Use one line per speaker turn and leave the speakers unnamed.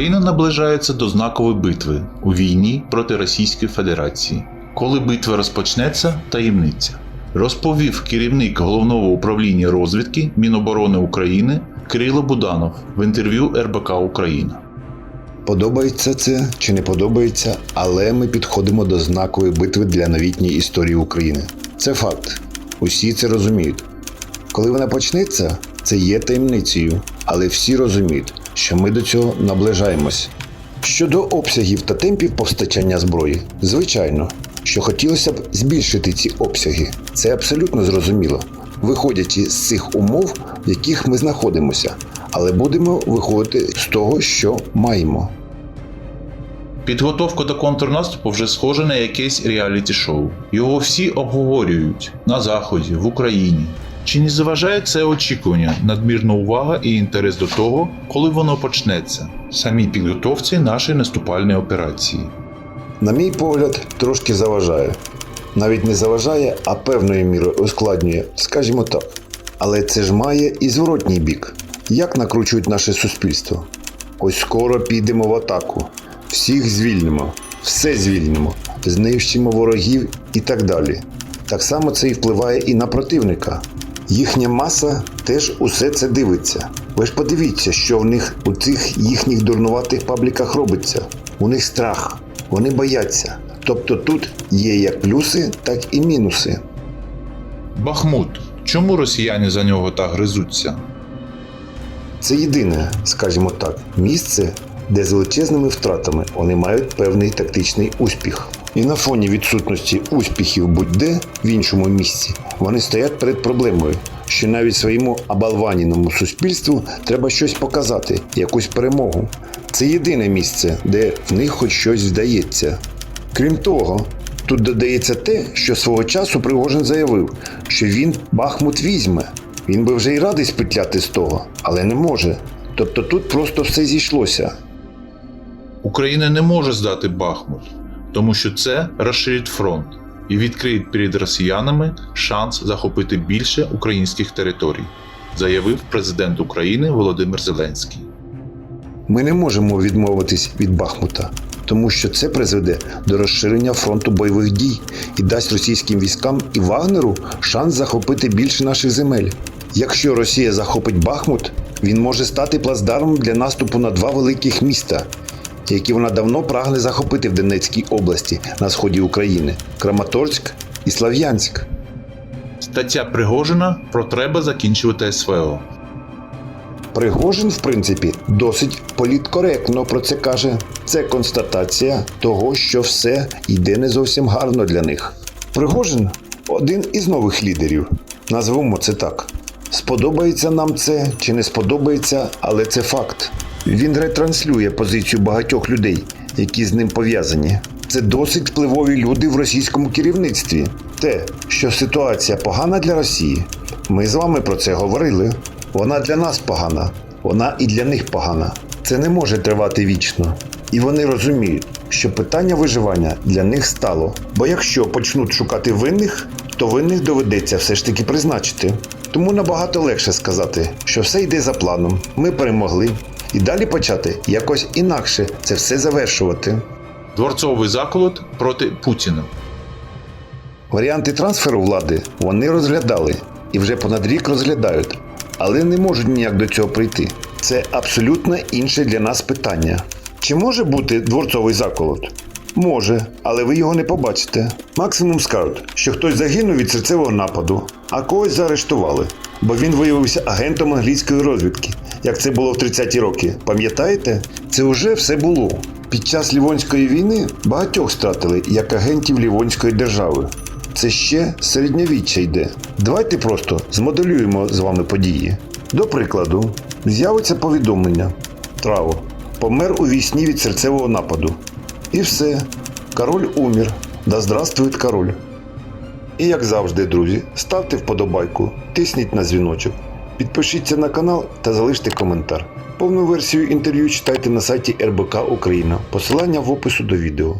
Україна наближається до знакової битви у війні проти Російської Федерації. Коли битва розпочнеться, таємниця. Розповів керівник головного управління розвідки Міноборони України Кирило Буданов в інтерв'ю РБК Україна.
Подобається це чи не подобається, але ми підходимо до знакової битви для новітньої історії України. Це факт. Усі це розуміють. Коли вона почнеться, це є таємницею, але всі розуміють, що ми до цього наближаємось. Щодо обсягів та темпів постачання зброї, звичайно, що хотілося б збільшити ці обсяги. Це абсолютно зрозуміло, виходячи з цих умов, в яких ми знаходимося, але будемо виходити з того, що маємо.
Підготовка до контрнаступу вже схожа на якесь реаліті-шоу. Його всі обговорюють на Заході, в Україні. Чи не заважає це очікування, надмірна увага і інтерес до того, коли воно почнеться, самій підготовці нашої наступальної операції?
На мій погляд, трошки заважає. Навіть не заважає, а певною мірою ускладнює, скажімо так. Але це ж має і зворотній бік. Як накручують наше суспільство? Ось скоро підемо в атаку. Всіх звільнимо, все звільнимо, знищимо ворогів і так далі. Так само це і впливає і на противника. Їхня маса теж усе це дивиться. Ви ж подивіться, що в них у цих їхніх дурнуватих пабліках робиться. У них страх, вони бояться. Тобто тут є як плюси, так і мінуси.
Бахмут. Чому росіяни за нього так гризуться?
Це єдине, скажімо так, місце, де з величезними втратами вони мають певний тактичний успіх. І на фоні відсутності успіхів будь-де в іншому місці вони стоять перед проблемою, що навіть своєму обалваніному суспільству треба щось показати, якусь перемогу. Це єдине місце, де в них хоч щось вдається. Крім того, тут додається те, що свого часу Пригожин заявив, що він Бахмут візьме. Він би вже й радий спетляти з того, але не може. Тобто тут просто все зійшлося.
Україна не може здати Бахмут, тому що це розширить фронт і відкриє перед росіянами шанс захопити більше українських територій, заявив президент України Володимир Зеленський.
Ми не можемо відмовитись від Бахмута, тому що це призведе до розширення фронту бойових дій і дасть російським військам і Вагнеру шанс захопити більше наших земель. Якщо Росія захопить Бахмут, він може стати плацдармом для наступу на два великих міста, які вона давно прагне захопити в Донецькій області на сході України Краматорськ і Слав'янськ.
Стаття Пригожина про треба закінчувати СВО.
Пригожин, в принципі, досить політкоректно про це каже. Це констатація того, що все йде не зовсім гарно для них. Пригожин один із нових лідерів. Назвемо це так. Сподобається нам це чи не сподобається, але це факт. Він ретранслює позицію багатьох людей, які з ним пов'язані. Це досить впливові люди в російському керівництві. Те, що ситуація погана для Росії, ми з вами про це говорили. Вона для нас погана, вона і для них погана. Це не може тривати вічно. І вони розуміють, що питання виживання для них стало. Бо якщо почнуть шукати винних, то винних доведеться все ж таки призначити. Тому набагато легше сказати, що все йде за планом, ми перемогли, і далі почати якось інакше це все завершувати.
Дворцовий заколот проти Путіна.
Варіанти трансферу влади вони розглядали і вже понад рік розглядають, але не можуть ніяк до цього прийти. Це абсолютно інше для нас питання. Чи може бути дворцовий заколот? Може, але ви його не побачите. Максимум скажуть, що хтось загинув від серцевого нападу, а когось заарештували, бо він виявився агентом англійської розвідки, як це було в 30-ті роки. Пам'ятаєте? Це вже все було. Під час Лівонської війни багатьох стратили як агентів Лівонської держави. Це ще середньовіччя йде. Давайте просто змоделюємо з вами події. До прикладу, з'явиться повідомлення: Траво помер у вісні від серцевого нападу. І все. Король умір. Да здравствует король. І як завжди, друзі, ставте вподобайку, тисніть на дзвіночок, підпишіться на канал та залиште коментар. Повну версію інтерв'ю читайте на сайті РБК Україна. Посилання в опису до відео.